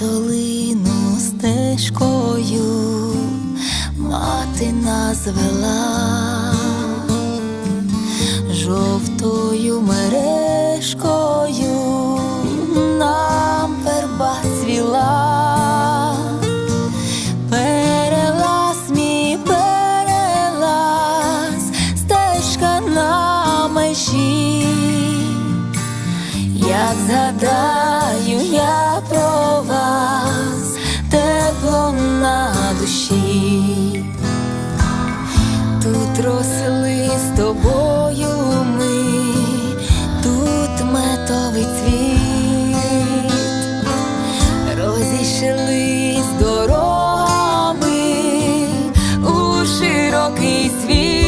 долину стежкою мати назвела жовтою мережкою нам верба цвіла, перелаз мій перелаз, стежка на межі, як згадаю я. душі, тут росли з тобою ми, тут метовий цвіт, розійшли з дороги у широкий світ.